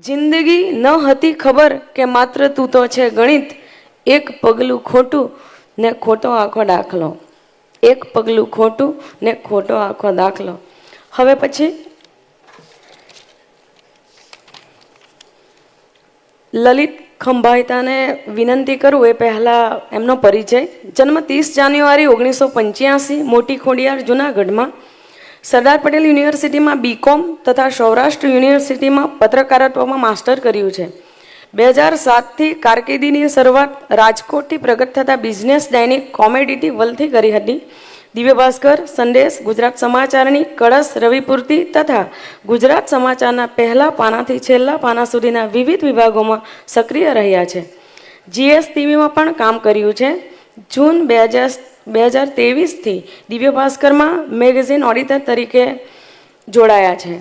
જિંદગી ન હતી ખબર કે માત્ર તું તો છે ગણિત, એક પગલું ખોટું ને ખોટો આખો દાખલો. એક પગલું ખોટું ને ખોટો આખો દાખલો. હવે પછી લલિત ખંભાઈતાને વિનંતી કરું, એ પહેલાં એમનો પરિચય. જન્મ ત્રીસ જાન્યુઆરી ઓગણીસો પંચ્યાસી મોટી ખોડિયાર જુનાગઢમાં સરદાર પટેલ યુનિવર્સિટીમાં બીકોમ તથા સૌરાષ્ટ્ર યુનિવર્સિટીમાં પત્રકારત્વમાં માસ્ટર કર્યું છે. બે હજાર સાતથી કારકિર્દીની શરૂઆત રાજકોટથી પ્રગટ થતા બિઝનેસ દૈનિક કોમેડિટી વલથી કરી હતી. દિવ્ય ભાસ્કર સંદેશ, ગુજરાત સમાચારની કળશ, રવિપૂર્તિ તથા ગુજરાત સમાચારના પહેલા પાનાથી છેલ્લા પાના સુધીના વિવિધ વિભાગોમાં સક્રિય રહ્યા છે. જીએસ ટીવીમાં પણ કામ કર્યું છે. જૂન બે હજાર બે હજાર તેવીસથી દિવ્ય ભાસ્કરમાં મેગેઝિન ઓડિટર તરીકે જોડાયા છે.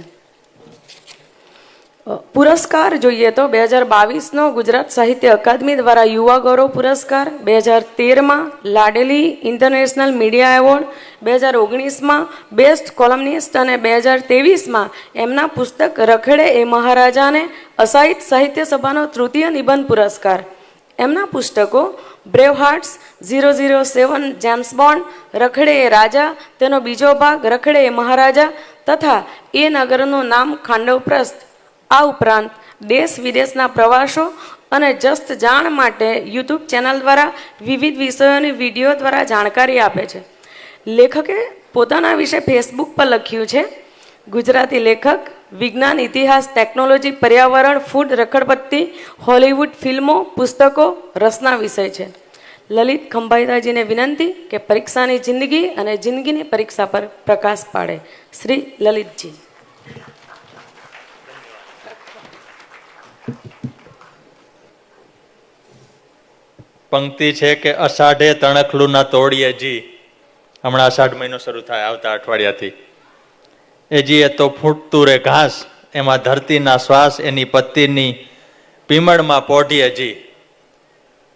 પુરસ્કાર જોઈએ તો બે હજાર બાવીસનો ગુજરાત સાહિત્ય અકાદમી દ્વારા યુવા ગૌરવ પુરસ્કાર, બે હજાર તેરમાં લાડેલી ઇન્ટરનેશનલ મીડિયા એવોર્ડ, બે હજાર ઓગણીસમાં બેસ્ટ કોલમનિસ્ટ અને બે હજાર તેવીસમાં એમના પુસ્તક રખડે એ મહારાજાને અસાહિત સાહિત્ય સભાનો તૃતીય નિબંધ પુરસ્કાર. એમના પુસ્તકો brave hearts zero zero seven, James Bond, રખડે એ રાજા, તેનો બીજો ભાગ રખડે એ મહારાજા, તથા એ નગરનું નામ ખાંડવપ્રસ્થ. આ ઉપરાંત દેશ વિદેશના પ્રવાસો અને જસ્ત જાણ માટે યુટ્યુબ ચેનલ દ્વારા વિવિધ વિષયોની વીડિયો દ્વારા જાણકારી આપે છે. લેખકે પોતાના વિશે ફેસબુક પર લખ્યું છે, ગુજરાતી લેખક વિજ્ઞાન, ઇતિહાસ, ટેકનોલોજી, પર્યાવરણ, ફૂડ રખડપટ્ટી હોલિવૂડ ફિલ્મો, પુસ્તકો, રસના વિષય છે. લલિત ખંભાઈદાજીને વિનંતી કે પરીક્ષાની જિંદગી અને જિંદગીની પરીક્ષા પર પ્રકાશ પાડે. શ્રી લલિતજી. પંક્તિ છે કે અષાઢે તણખલું ના તોડીએ જી. હમણાં અષાઢ મહિનો શરૂ થાય આવતા અઠવાડિયાથી. એ જી એ તો ફૂટતું રે ઘાસ, એમાં ધરતીના શ્વાસ, એની પત્તીની પીમળમાં પોઢી હજી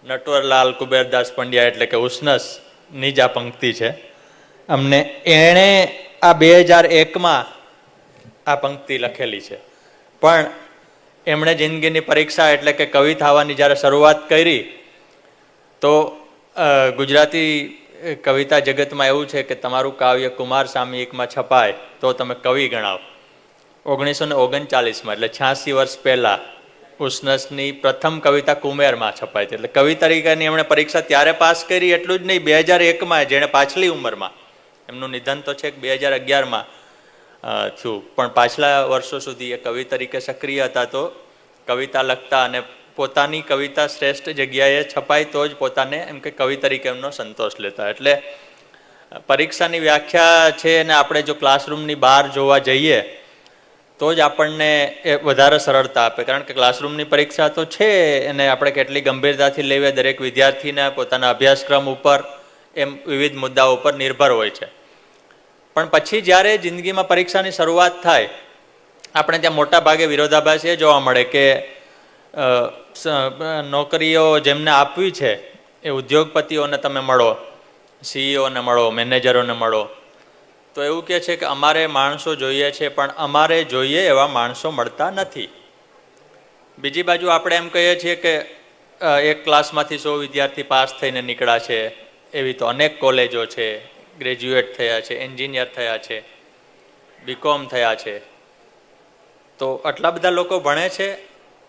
નટવરલાલ કુબેરદાસ પંડ્યા એટલે કે ઉષ્ણસ નીજા પંક્તિ છે. અમને એણે આ બે હજાર એકમાં આ પંક્તિ લખેલી છે. પણ એમણે જિંદગીની પરીક્ષા એટલે કે કવિ થવાની જ્યારે શરૂઆત કરી, તો ગુજરાતી કવિતા જગતમાં એવું છે કે તમારું કાવ્ય કુમાર સામયિકમાં છપાય, તો તમે કવિ ગણાવ. ઓગણીસો ને ઓગણચાલીસમાં, એટલે છ્યાસી વર્ષ પહેલાં, ઉષ્ણસની પ્રથમ કવિતા કુમેરમાં છપાઈ હતી. એટલે કવિ તરીકેની એમણે પરીક્ષા ત્યારે પાસ કરી, એટલું જ નહીં, બે હજાર એકમાં જેણે પાછલી ઉંમરમાં, એમનું નિધન તો છે બે હજાર અગિયારમાં થયું. પણ પાછલા વર્ષો સુધી એ કવિ તરીકે સક્રિય હતા તો કવિતા લખતા અને પોતાની કવિતા શ્રેષ્ઠ જગ્યાએ છપાય, તો જ પોતાને એમ કે કવિ તરીકે એમનો સંતોષ લેતા એટલે પરીક્ષાની વ્યાખ્યા છે અને આપણે જો ક્લાસરૂમની બહાર જોવા જઈએ, તો જ આપણને એ વધારે સરળતા આપે. કારણ કે ક્લાસરૂમની પરીક્ષા તો છે અને આપણે કેટલી ગંભીરતાથી લેવી દરેક વિદ્યાર્થીને પોતાના અભ્યાસક્રમ ઉપર, એમ વિવિધ મુદ્દાઓ ઉપર નિર્ભર હોય છે. પણ પછી જ્યારે જિંદગીમાં પરીક્ષાની શરૂઆત થાય, આપણે ત્યાં મોટા ભાગે વિરોધાભાસ એ જોવા મળે કે નોકરીઓ જેમને આપવી છે, એ ઉદ્યોગપતિઓને તમે મળો, સીઈઓને મળો, મેનેજરોને મળો. તો એવું કહે છે કે અમારે માણસો જોઈએ છે, પણ અમારે જોઈએ એવા માણસો મળતા નથી. બીજી બાજુ આપણે એમ કહીએ છીએ કે એક ક્લાસમાંથી સો વિદ્યાર્થી પાસ થઈને નીકળ્યા છે, એવી તો અનેક કોલેજો છે, ગ્રેજ્યુએટ થયા છે, એન્જિનિયર થયા છે, બીકોમ થયા છે. તો આટલા બધા લોકો ભણે છે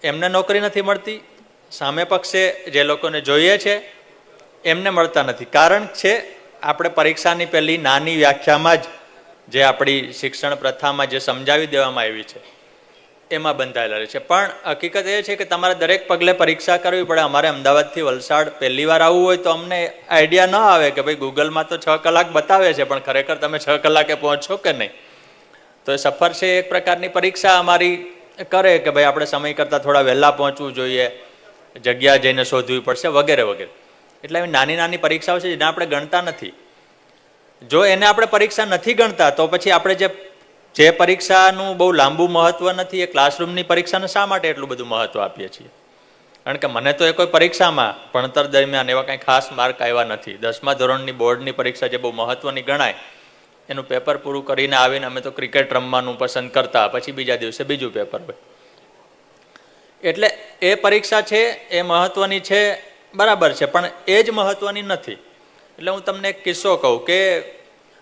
એમને નોકરી નથી મળતી. સામે પક્ષે જે લોકોને જોઈએ છે, એમને મળતા નથી. કારણ છે, આપણે પરીક્ષાની પહેલી નાની વ્યાખ્યામાં જ જે આપણી શિક્ષણ પ્રથામાં જે સમજાવી દેવામાં આવી છે, એમાં બંધાયેલા રહે છે. પણ હકીકત એ છે કે તમારે દરેક પગલે પરીક્ષા કરવી પડે. અમારે અમદાવાદથી વલસાડ પહેલી વાર આવવું હોય તો અમને આઈડિયા ન આવે કે ભાઈ ગૂગલમાં તો છ કલાક બતાવે છે, પણ ખરેખર તમે છ કલાકે પહોંચશો કે નહીં? તો એ સફર છે એક પ્રકારની પરીક્ષા. અમારી કરે કે ભાઈ આપણે સમય કરતાં થોડા વહેલા પહોંચવું જોઈએ, જગ્યા જઈને શોધવી પડશે, વગેરે વગેરે. એટલે આવી નાની નાની પરીક્ષાઓ છે જેને આપણે ગણતા નથી. જો એને આપણે પરીક્ષા નથી ગણતા, તો પછી આપણે જે જે પરીક્ષાનું બહુ લાંબુ મહત્વ નથી, એ ક્લાસરૂમની પરીક્ષાને શા માટે એટલું બધું મહત્વ આપીએ છીએ? કારણ કે મને તો એ કોઈ પરીક્ષામાં, ભણતર દરમિયાન એવા કંઈ ખાસ માર્ક આવ્યા નથી. દસમા ધોરણની બોર્ડની પરીક્ષા જે બહુ મહત્વની ગણાય એનું પેપર પૂરું કરીને આવીને અમે તો ક્રિકેટ રમવાનું પસંદ કરતા, પછી બીજા દિવસે બીજું પેપર હોય. એટલે એ પરીક્ષા છે, એ મહત્વની છે, બરાબર છે, પણ એ જ મહત્વની નથી. એટલે હું તમને એક કિસ્સો કહું કે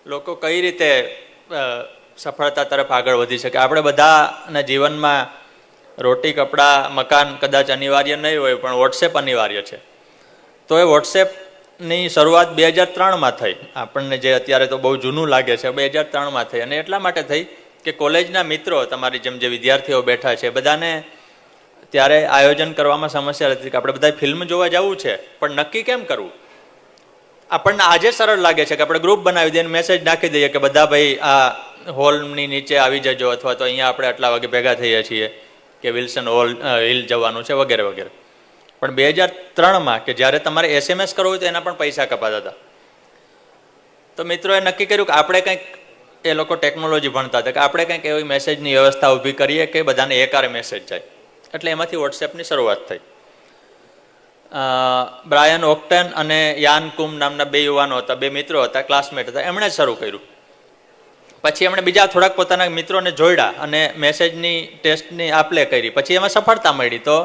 લોકો કઈ રીતે સફળતા તરફ આગળ વધી શકે. આપણે બધાના જીવનમાં રોટી, કપડાં, મકાન કદાચ અનિવાર્ય નહીં હોય, પણ વોટ્સએપ અનિવાર્ય છે. તો એ વોટ્સએપની શરૂઆત બે હજાર ત્રણમાં થઈ. આપણને જે અત્યારે તો બહુ જૂનું લાગે છે, બે હજાર ત્રણમાં થઈ. અને એટલા માટે થઈ કે કોલેજના મિત્રો તમારી જેમ જે વિદ્યાર્થીઓ બેઠા છે, બધાને ત્યારે આયોજન કરવામાં સમસ્યા હતી કે આપણે બધા ફિલ્મ જોવા જવું છે, પણ નક્કી કેમ કરવું? આપણને આજે સરળ લાગે છે કે આપણે ગ્રુપ બનાવી દઈએ મેસેજ નાખી દઈએ કે બધા ભાઈ આ હોલની નીચે આવી જજો અથવા તો અહીંયા આપણે આટલા વાગે ભેગા થઈએ છીએ કે વિલ્સન હોલ હિલ જવાનું છે વગેરે વગેરે. પણ બે હજાર ત્રણમાં કે જ્યારે તમારે એસએમએસ કરવું હોય તો એના પણ પૈસા કપાતા હતા. તો મિત્રોએ નક્કી કર્યું કે આપણે કંઈક એ લોકો ટેકનોલોજી ભણતા હતા, કે આપણે કંઈક એવી મેસેજની વ્યવસ્થા ઊભી કરીએ કે બધાને એકારે મેસેજ જાય. એટલે એમાંથી વોટ્સએપની શરૂઆત થઈ. બ્રાયન ઓક્ટન અને યાન કુમ નામના બે યુવાનો હતા, બે મિત્રો હતા ક્લાસમેટ હતા. એમણે શરૂ કર્યું. પછી એમણે બીજા થોડાક પોતાના મિત્રોને જોડ્યા અને મેસેજની ટેસ્ટની આપલે કરી. પછી એમાં સફળતા મળી. તો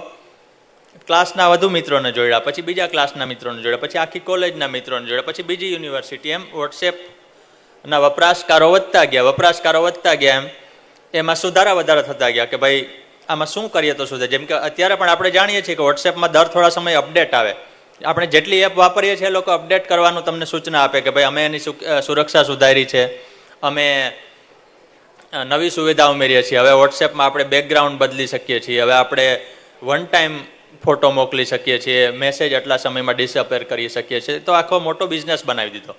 ક્લાસના વધુ મિત્રોને જોડ્યા, પછી બીજા ક્લાસના મિત્રોને જોડ્યા, પછી આખી કોલેજના મિત્રોને જોડ્યા, પછી બીજી યુનિવર્સિટી એમ વોટ્સએપના વપરાશકારો વધતા ગયા, વપરાશકારો વધતા ગયા એમ. એમાં સુધારા વધારા થતા ગયા કે ભાઈ, આમાં શું કરીએ તો સુધે? જેમ કે અત્યારે પણ આપણે જાણીએ છીએ કે વોટ્સએપમાં દર થોડા સમય અપડેટ આવે. આપણે જેટલી એપ વાપરીએ છીએ એ લોકો અપડેટ કરવાનું તમને સૂચના આપે કે ભાઈ, અમે એની સુરક્ષા સુધારી છે. અમે નવી સુવિધા ઉમેરીએ છીએ. હવે વોટ્સએપમાં આપણે બેકગ્રાઉન્ડ બદલી શકીએ છીએ. હવે આપણે વન ટાઈમ ફોટો મોકલી શકીએ છીએ મેસેજ આટલા સમયમાં ડિસઅપેર કરી શકીએ છીએ. તો આખો મોટો બિઝનેસ બનાવી દીધો.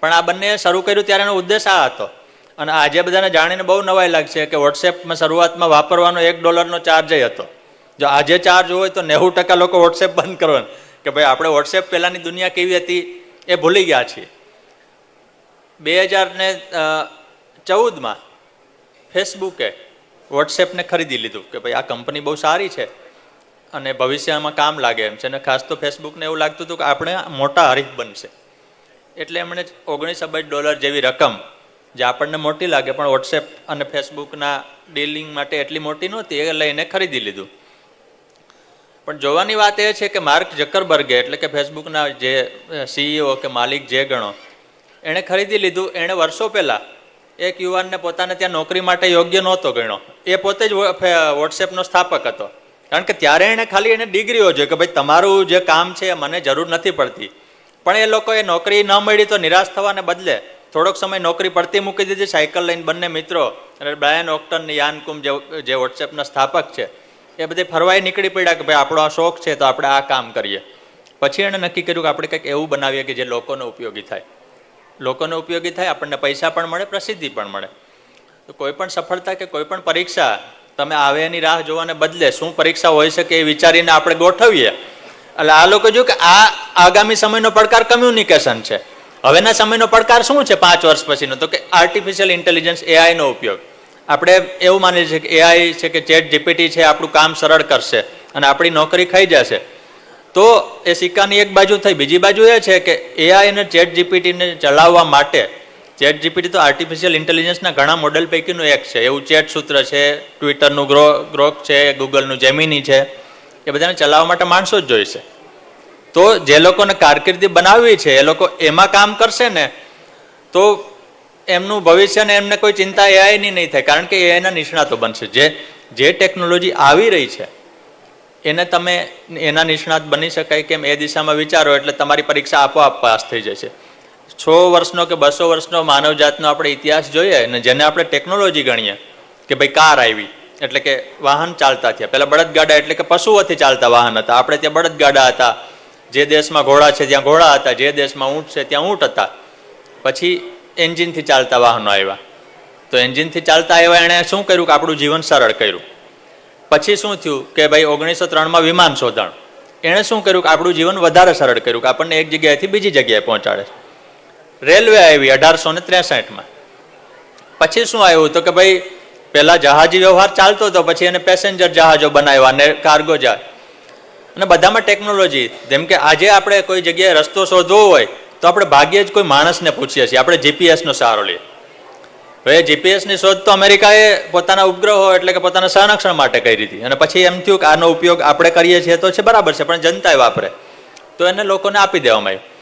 પણ આ બંને શરૂ કર્યું ત્યારે એનો ઉદ્દેશ આ હતો. અને આજે બધાને જાણીને બહુ નવાઈ લાગશે કે વોટ્સએપમાં શરૂઆતમાં વાપરવાનો એક ડોલરનો ચાર્જ હતો. જો આજે ચાર્જ હોય તો નેવું ટકા લોકો વોટ્સએપ બંધ કરવાનું. કે ભાઈ, આપણે વોટ્સએપ પહેલાંની દુનિયા કેવી હતી એ ભૂલી ગયા છીએ. બે હજાર ને ચૌદમાં ફેસબુકે વોટ્સએપને ખરીદી લીધું. કે ભાઈ, આ કંપની બહુ સારી છે. અને ભવિષ્યમાં કામ લાગે એમ છે. અને ખાસ તો ફેસબુકને એવું લાગતું હતું કે આપણે મોટા હરીફ બનશે. એટલે એમણે ઓગણીસ અબજ ડોલર જેવી રકમ, જે આપણને મોટી લાગે, પણ વોટ્સએપ અને ફેસબુકના ડીલિંગ માટે એટલી મોટી નહોતી, એ લઈને ખરીદી લીધું. પણ જોવાની વાત એ છે કે માર્ક જકરબર્ગે એટલે કે ફેસબુકના જે સીઈઓ કે માલિક જે ગણો, એણે ખરીદી લીધું. એણે વર્ષો પહેલાં એક યુવાનને પોતાને ત્યાં નોકરી માટે યોગ્ય નહોતો ગણ્યો. એ પોતે જ વોટ્સએપનો સ્થાપક હતો. કારણ કે ત્યારે એણે ખાલી એને ડિગ્રીઓ જોઈએ કે ભાઈ તમારું જે કામ છે મને જરૂર નથી પડતી. પણ એ લોકોએ નોકરી ન મળી તો નિરાશ થવાને બદલે થોડોક સમય નોકરી પડતી મૂકી દીધી, સાયકલ લઈને બંને મિત્રો, અને બ્રાયન ઓક્ટન યાનકુમ યાન જે જે વોટ્સએપના સ્થાપક છે, એ બધે ફરવાય નીકળી પડ્યા કે ભાઈ આપણો આ શોખ છે તો આપણે આ કામ કરીએ. પછી એણે નક્કી કર્યું કે આપણે કંઈક એવું બનાવીએ કે જે લોકોને ઉપયોગી થાય. લોકોને ઉપયોગી થાય, આપણને પૈસા પણ મળે, પ્રસિદ્ધિ પણ મળે. તો કોઈ પણ સફળતા કે કોઈ પણ પરીક્ષા તમે આવે એની રાહ જોવાને બદલે શું પરીક્ષા હોઈ શકે એ વિચારીને આપણે ગોઠવીએ. એટલે આ લોકો જો કે આ આગામી સમયનો પડકાર કમ્યુનિકેશન છે. હવેના સમયનો પડકાર શું છે પાંચ વર્ષ પછીનો? તો કે આર્ટિફિશિયલ ઇન્ટેલિજન્સ એઆઈનો ઉપયોગ. આપણે એવું માનીએ છીએ કે એઆઈ છે કે ચેટ જીપીટી છે, આપણું કામ સરળ કરશે અને આપણી નોકરી ખાઈ જશે. તો એ સિક્કાની એક બાજુ થઈ. બીજી બાજુ એ છે કે એઆઈ અને ચેટ જીપીટીને ચલાવવા માટે ચેટ જીપીટી તો આર્ટિફિશિયલ ઇન્ટેલિજન્સના ઘણા મોડેલ પૈકીનું એક છે. એવું ચેટ સૂત્ર છે ટ્વિટરનું ગ્રો ગ્રોક છે ગૂગલનું જેમિની છે. એ બધાને ચલાવવા માટે માણસો જ જોઈશે તો જે લોકોને કારકિર્દી બનાવવી છે, એ લોકો એમાં કામ કરશે ને, તો એમનું ભવિષ્ય ને એમને કોઈ ચિંતા એઆઈની નહીં થાય. કારણ કે એઆઈના નિષ્ણાતો બનશે. જે જે ટેકનોલોજી આવી રહી છે, એને તમે, એના નિષ્ણાત બની શકાય કેમ? એ દિશામાં વિચારો એટલે તમારી પરીક્ષા આપોઆપ પાસ થઈ જશે. સો વર્ષનો કે બસો વર્ષનો માનવજાતનો આપણે ઇતિહાસ જોઈએ અને જેને આપણે ટેકનોલોજી ગણીએ, કે ભાઈ કાર આવી, એટલે કે વાહન ચાલતા થયા. પહેલાં બળદગાડા એટલે કે પશુઓથી ચાલતા વાહન હતા. આપણે ત્યાં બળદગાડા હતા. જે દેશમાં ઘોડા છે ત્યાં ઘોડા હતા. જે દેશમાં ઊંટ છે ત્યાં ઊંટ હતા. પછી એન્જિનથી ચાલતા વાહનો આવ્યા. તો એન્જિનથી ચાલતા આવ્યા એણે શું કર્યું કે આપણું જીવન સરળ કર્યું. પછી શું થયું કે ભાઈ ઓગણીસો ત્રણમાં વિમાન શોધણ. એણે શું કર્યું કે આપણું જીવન વધારે સરળ કર્યું કે આપણને એક જગ્યાએથી બીજી જગ્યાએ પહોંચાડે રેલવે આવી અઢારસો ને ત્રેસઠમાં. પછી શું આવ્યું? તો કે ભાઈ પહેલા જહાજી વ્યવહાર ચાલતો હતો, પછી એને પેસેન્જર જહાજો બનાવ્યા અને કાર્ગો જહાજ અને બધામાં ટેકનોલોજી જેમ કે આજે આપણે કોઈ જગ્યાએ રસ્તો શોધવો હોય, તો આપણે ભાગ્યે જ કોઈ માણસને પૂછીએ છીએ. આપણે જીપીએસનો સહારો લઈએ. હવે જીપીએસની શોધ તો અમેરિકાએ પોતાના ઉપગ્રહો એટલે કે પોતાના સંરક્ષણ માટે કરી હતી. અને પછી એમ થયું કે આનો ઉપયોગ આપણે કરીએ છીએ તો છે બરાબર છે, પણ જનતાએ વાપરે. તો એને લોકોને આપી દેવામાં આવ્યું.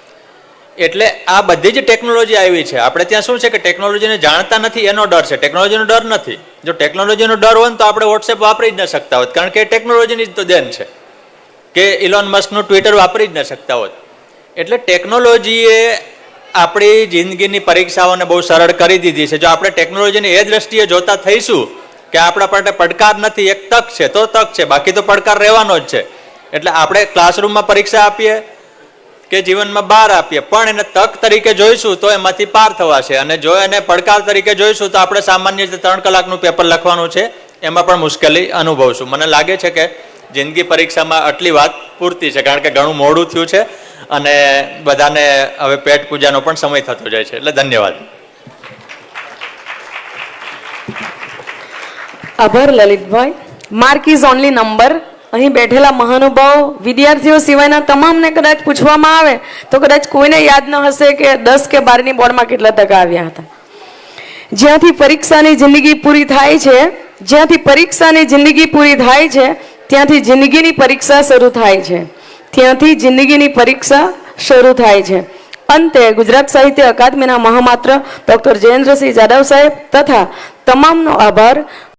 એટલે આ બધી જ ટેકનોલોજી આવી છે. આપણે ત્યાં શું છે કે ટેકનોલોજીને જાણતા નથી, એનો ડર છે. ટેકનોલોજીનો ડર નથી. જો ટેકનોલોજીનો ડર હોય તો આપણે વોટ્સએપ વાપરી જ ન શકતા હોત. કારણ કે ટેકનોલોજીની જ તો દેન છે. કે ઇલોન મસ્કનું ટ્વિટર વાપરી જ ન શકતા હોત. એટલે ટેકનોલોજીએ આપણી જિંદગીની પરીક્ષાઓને બહુ સરળ કરી દીધી છે. જો આપણે ટેકનોલોજીને એ દ્રષ્ટિએ જોતા થઈશું કે આપણા માટે પડકાર નથી, એક તક છે, તો તક છે. બાકી તો પડકાર રહેવાનો જ છે. એટલે આપણે ક્લાસરૂમમાં પરીક્ષા આપીએ કે જીવનમાં બાર આપીએ. પણ એને તક તરીકે જોઈશું તો એમાંથી પાર થવાશે. અને જો એને પડકાર તરીકે જોઈશું તો આપણે સામાન્ય રીતે ત્રણ કલાકનું પેપર લખવાનું છે. એમાં પણ મુશ્કેલી અનુભવશું. મને લાગે છે કે જિંદગી પરીક્ષામાં આટલી વાત પૂરતી છે, કારણ કે ઘણું મોડું થયું છે અને બધાને હવે પેટ પૂજાનો પણ સમય થતો જાય છે. એટલે ધન્યવાદ. આભાર, લલિતભાઈ. માર્ક ઇઝ ઓનલી નંબર અહીં બેઠેલા મહાનુભાવ, વિદ્યાર્થીઓ સિવાયના તમામને કદાચ પૂછવામાં આવે તો કદાચ કોઈને યાદ ન હશે કે દસ કે બારની બોર્ડમાં કેટલા ટકા આવ્યા હતા. જ્યાંથી પરીક્ષાની જિંદગી પૂરી થાય છે, જ્યાંથી પરીક્ષાની જિંદગી પૂરી થાય છે, ત્યાંથી જિંદગીની પરીક્ષા શરૂ થાય છે. ત્યાંથી જિંદગીની પરીક્ષા શરૂ થાય છે. અંતે ગુજરાત સાહિત્ય અકાદમીના મહામાત્ર ડૉક્ટર જયેન્દ્રસિંહ જાદવ સાહેબ તથા તમામનો આભાર.